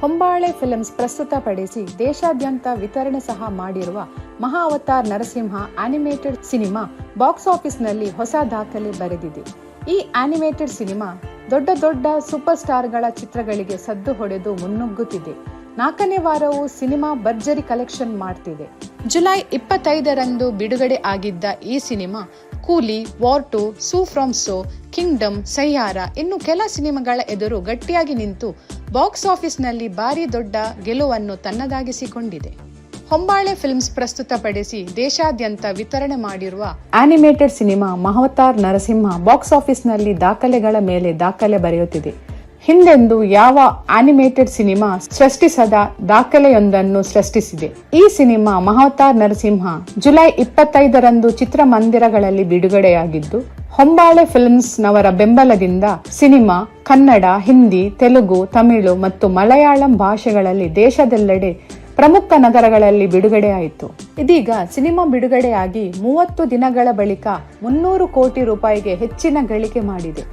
ಹೊಂಬಾಳೆ films ಪ್ರಸ್ತುತಪಡಿಸಿ ದೇಶಾದ್ಯಂತ ವಿತರಣೆ ಸಹ ಮಾಡಿರುವ Maha Avatar Narasimha animated cinema box ಆಫೀಸ್ನಲ್ಲಿ ಹೊಸ ದಾಖಲೆ ಬರೆದಿದೆ. ಈ ಆನಿಮೇಟೆಡ್ ಸಿನಿಮಾ ದೊಡ್ಡ ದೊಡ್ಡ ಸೂಪರ್ ಸ್ಟಾರ್ಗಳ ಚಿತ್ರಗಳಿಗೆ ಸದ್ದು ಹೊಡೆದು ಮುನ್ನುಗ್ಗುತ್ತಿದೆ. ನಾಲ್ಕನೇ ವಾರವು ಸಿನಿಮಾ ಭರ್ಜರಿ ಕಲೆಕ್ಷನ್ ಮಾಡ್ತಿದೆ. ಜುಲೈ ಇಪ್ಪತ್ತೈದರಂದು ಬಿಡುಗಡೆ ಆಗಿದ್ದ ಈ cinema Coolie war two Su from So kingdom Saiyaara ಇನ್ನು ಕೆಲ ಸಿನಿಮಾಗಳ ಎದುರು ಗಟ್ಟಿಯಾಗಿ ನಿಂತು ಬಾಕ್ಸ್ ಆಫೀಸ್ನಲ್ಲಿ ಭಾರಿ ದೊಡ್ಡ ಗೆಲುವನ್ನು ತನ್ನದಾಗಿಸಿಕೊಂಡಿದೆ. ಹೊಂಬಾಳೆ ಫಿಲ್ಮ್ಸ್ ಪ್ರಸ್ತುತಪಡಿಸಿ ದೇಶಾದ್ಯಂತ ವಿತರಣೆ ಮಾಡಿರುವ animated cinema Mahavatar Narasimha box ಆಫೀಸ್ನಲ್ಲಿ ದಾಖಲೆಗಳ ಮೇಲೆ ದಾಖಲೆ ಬರೆಯುತ್ತಿದೆ. ಹಿಂದೆಂದು ಯಾವ ಆನಿಮೇಟೆಡ್ ಸಿನಿಮಾ ಸೃಷ್ಟಿಸದ ದಾಖಲೆಯೊಂದನ್ನು ಸೃಷ್ಟಿಸಿದೆ. ಈ ಸಿನಿಮಾ ಮಹಾವತಾರ್ ನರಸಿಂಹ ಜುಲೈ ಇಪ್ಪತ್ತೈದರಂದು ಚಿತ್ರಮಂದಿರಗಳಲ್ಲಿ ಬಿಡುಗಡೆಯಾಗಿದ್ದು, ಹೊಂಬಾಳೆ ಫಿಲ್ಮ್ಸ್ ನವರ ಬೆಂಬಲದಿಂದ ಸಿನಿಮಾ ಕನ್ನಡ, ಹಿಂದಿ, ತೆಲುಗು, ತಮಿಳು ಮತ್ತು ಮಲಯಾಳಂ ಭಾಷೆಗಳಲ್ಲಿ ದೇಶದೆಲ್ಲೆಡೆ ಪ್ರಮುಖ ನಗರಗಳಲ್ಲಿ ಬಿಡುಗಡೆಯಾಯಿತು. ಇದೀಗ ಸಿನಿಮಾ ಬಿಡುಗಡೆಯಾಗಿ ಮೂವತ್ತು ದಿನಗಳ ಬಳಿಕ ಮುನ್ನೂರು ಕೋಟಿ ರೂಪಾಯಿಗೆ ಹೆಚ್ಚಿನ ಗಳಿಕೆ ಮಾಡಿದೆ.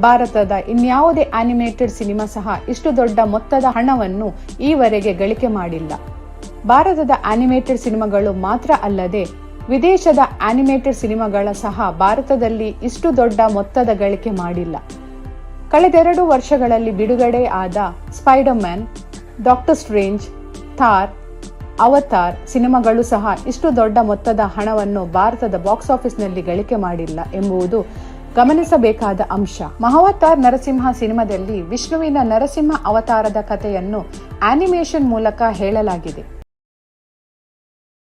ಭಾರತದ ಇನ್ಯಾವುದೇ ಆನಿಮೇಟೆಡ್ ಸಿನಿಮಾ ಸಹ ಇಷ್ಟು ದೊಡ್ಡ ಮೊತ್ತದ ಹಣವನ್ನು ಈವರೆಗೆ ಗಳಿಕೆ ಮಾಡಿಲ್ಲ. ಭಾರತದ ಆನಿಮೇಟೆಡ್ ಸಿನಿಮಾಗಳು ಮಾತ್ರ ಅಲ್ಲದೆ ವಿದೇಶದ ಆನಿಮೇಟೆಡ್ ಸಿನಿಮಾಗಳ ಸಹ ಭಾರತದಲ್ಲಿ ಇಷ್ಟು ದೊಡ್ಡ ಮೊತ್ತದ ಗಳಿಕೆ ಮಾಡಿಲ್ಲ. ಕಳೆದೆರಡು ವರ್ಷಗಳಲ್ಲಿ ಬಿಡುಗಡೆ ಆದ Spider Man Doctor Strange Thor Avatar ಸಿನಿಮಾಗಳು ಸಹ ಇಷ್ಟು ದೊಡ್ಡ ಮೊತ್ತದ ಹಣವನ್ನು ಭಾರತದ ಬಾಕ್ಸ್ ಆಫೀಸ್ನಲ್ಲಿ ಗಳಿಕೆ ಮಾಡಿಲ್ಲ ಎಂಬುದು ಗಮನಿಸಬೇಕಾದ ಅಂಶ. ಮಹಾವತಾರ್ ನರಸಿಂಹ ಸಿನಿಮಾದಲ್ಲಿ ವಿಷ್ಣುವಿನ ನರಸಿಂಹ ಅವತಾರದ ಕಥೆಯನ್ನು ಆನಿಮೇಷನ್ ಮೂಲಕ ಹೇಳಲಾಗಿದೆ.